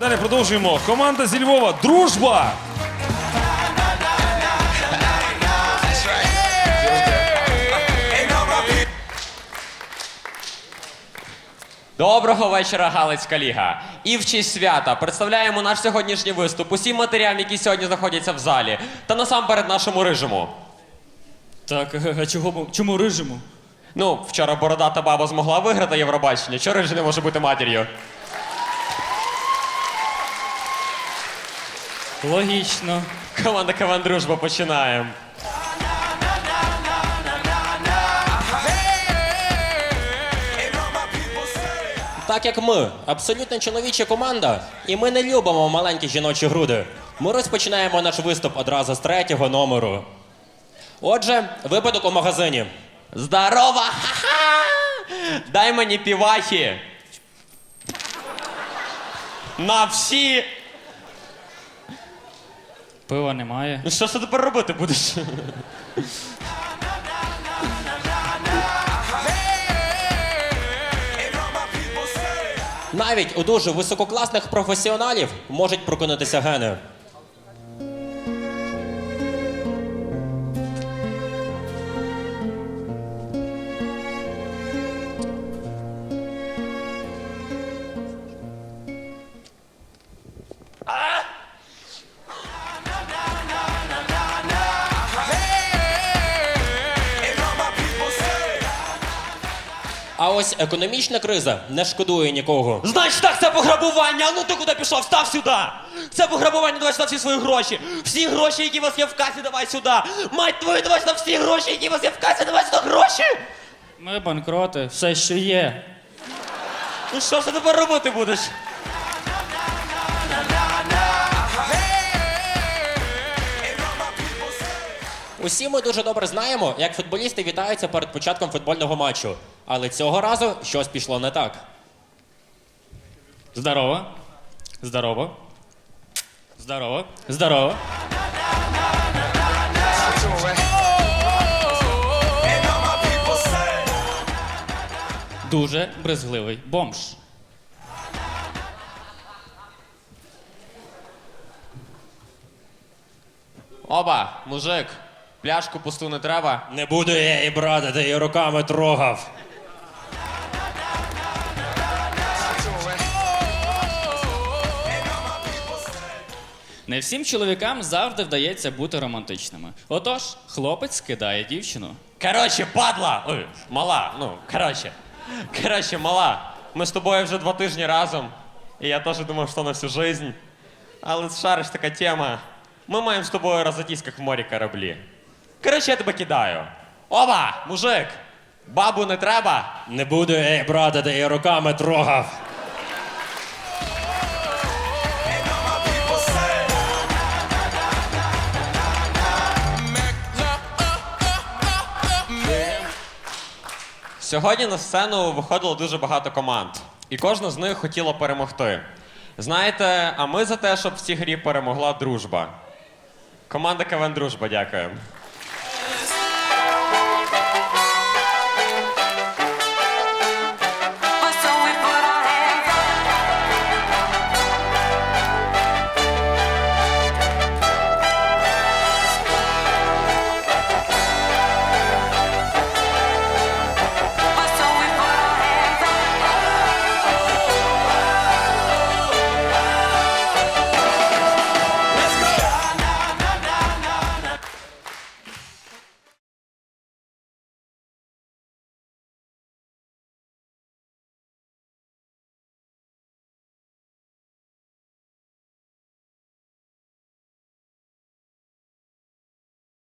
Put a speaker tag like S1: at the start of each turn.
S1: Далі продовжуємо. Команда зі Львова. Дружба!
S2: Доброго вечора, Галицька Ліга. І в честь свята представляємо наш сьогоднішній виступ усім матерям, які сьогодні знаходяться в залі, та насамперед нашому рижому.
S3: Так, а чого ми- чому рижимо?
S2: Ну, вчора бородата баба змогла виграти Євробачення. Чого рижий не може бути матір'ю?
S3: Логічно.
S2: Команда КВН Дружба починаємо.
S4: Так як ми абсолютно чоловіча команда, і ми не любимо маленькі жіночі груди. Ми розпочинаємо наш виступ одразу з третього номеру. Отже, випадок у магазині.
S2: Здорова! Ха-ха! Дай мені півахи. На всі.
S3: Пива немає.
S2: Ну що ж ти тепер робити будеш?
S4: Навіть у дуже висококласних професіоналів можуть прокинутися гени. А ось економічна криза не шкодує нікого.
S5: Значить так, це пограбування. А ну ти куди пішов? Став сюди. Це пограбування, давай сюди всі свої гроші. Всі гроші, які у вас є в касі, давай сюди. Мать твою, давай сюди всі гроші, які у вас є в касі, давай сюди гроші.
S3: Ми банкроти, все, що є.
S5: Ну що ж ти тепер робити будеш?
S4: Усі ми дуже добре знаємо, як футболісти вітаються перед початком футбольного матчу. Але цього разу щось пішло не так.
S3: Здорово. Здорово. Здорово. Здорово. Дуже брезгливий бомж.
S2: Оба, мужик, пляшку пусту не треба.
S4: Не буду я її брати, ти її руками трогав.
S3: Не всім чоловікам завжди вдається бути романтичними. Отож, хлопець кидає дівчину.
S2: Коротше, падла! Ой, мала, ну, коротше. Коротше, мала. Ми з тобою вже два тижні разом. І я теж думав, що на всю жизнь. Але шариш така тема. Ми маємо з тобою розойтись, як в морі кораблі. Коротше, я тебе кидаю. Оба, мужик! Бабу не треба.
S4: Не буду я її брати, ти її руками трогав.
S2: Сьогодні на сцену виходило дуже багато команд, і кожна з них хотіла перемогти. Знаєте, а ми за те, щоб в цій грі перемогла дружба. Команда КВН Дружба, дякую.